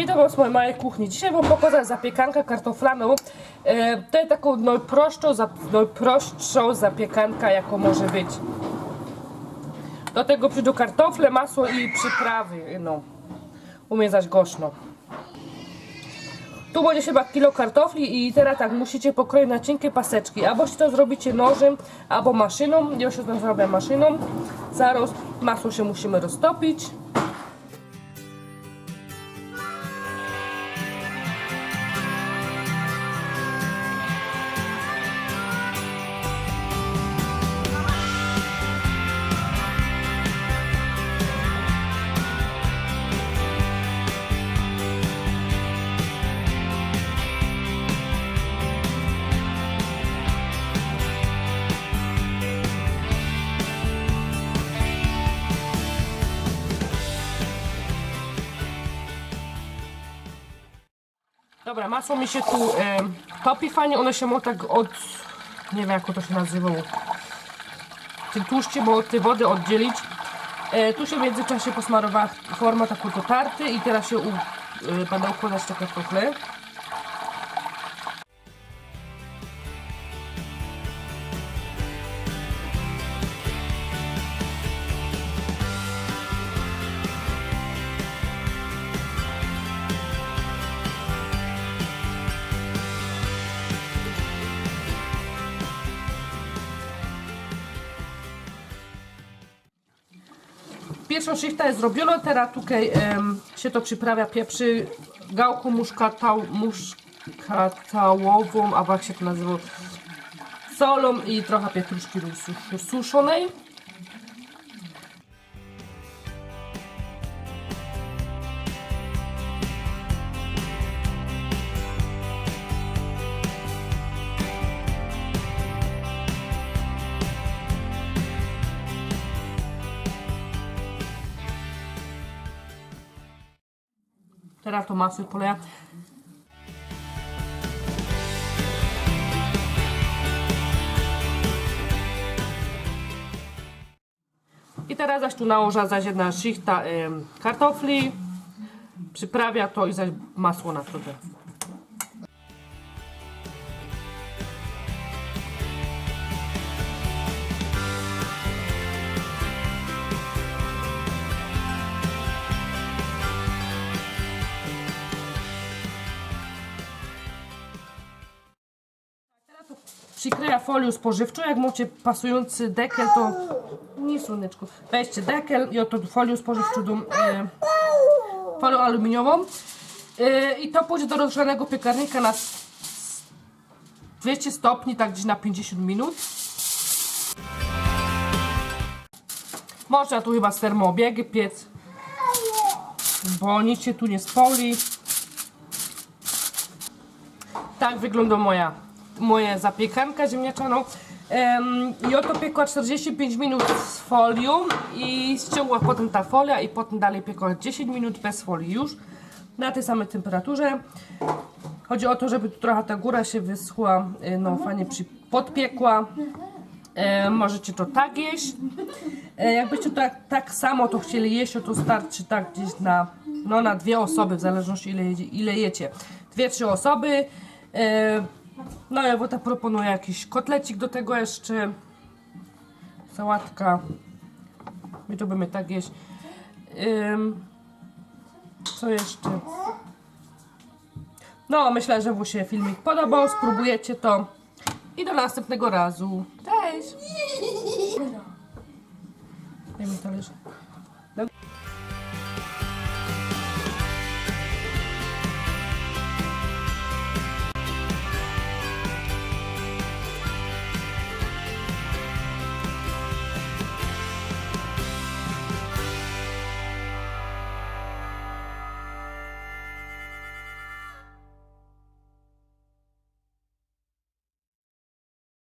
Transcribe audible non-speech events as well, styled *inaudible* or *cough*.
Witam Was w mojej małej kuchni. Dzisiaj Wam pokażę zapiekankę kartoflaną. E, to jest taką najprostszą, zap- najprostszą zapiekanka, jaką może być. Do tego przyjdą kartofle, masło i przyprawy. No, u mnie zaś gorzno. Tu będzie chyba kilo kartofli i teraz tak, musicie pokroić na cienkie paseczki. Albo się to zrobicie nożem, albo maszyną. Ja się to zrobię maszyną. Zaraz masło się musimy roztopić. Dobra, masło mi się tu topi fajnie, one się mogą tak od, nie wiem jak to się nazywało, tym tłuszczy, bo od tej wody oddzielić. E, tu się w międzyczasie posmarowała forma taką do tarty i teraz się u, e, będę układać te kartofle. Pierwszą szychta jest zrobiona, teraz tutaj się to przyprawia pieprzy gałką muszkatał, muszkatałową, a jak się to nazywa, solą i trochę pietruszki sus- suszonej. Teraz to masy poleję. I teraz zaś tu nałoża zaś jedna szychta em, kartofli. Przyprawia to i zaś masło na to. Przykryja folią spożywczą, jak macie pasujący dekel, to nie słoneczku. Weźcie dekel i oto folią spożywczą, do, e, folią aluminiową e, i to pójdzie do rozgrzanego piekarnika na s- 200 stopni, tak gdzieś na 50 minut. Można tu chyba z termoobiegi piec, bo nic się tu nie spoli. Tak wygląda moja, moja zapiekanka ziemniaczaną. Em, I oto piekła 45 minut z folią i ściągła potem ta folia i potem dalej piekła 10 minut bez folii już na tej samej temperaturze. Chodzi o to, żeby tu trochę ta góra się wyschła, y, no fajnie przy, podpiekła. E, możecie to tak jeść. E, jakbyście tak, tak samo to chcieli jeść, to starczy tak gdzieś na, no, na dwie osoby, w zależności ile, ile jecie. Dwie, trzy osoby. E, no ja Wota proponuję jakiś kotlecik do tego jeszcze. Sałatka. My to będziemy tak jeść. Ym, co jeszcze? No, myślę, że Wam się filmik podobał. Spróbujecie to. I do następnego razu. Cześć! *laughs* Daj mi talerz.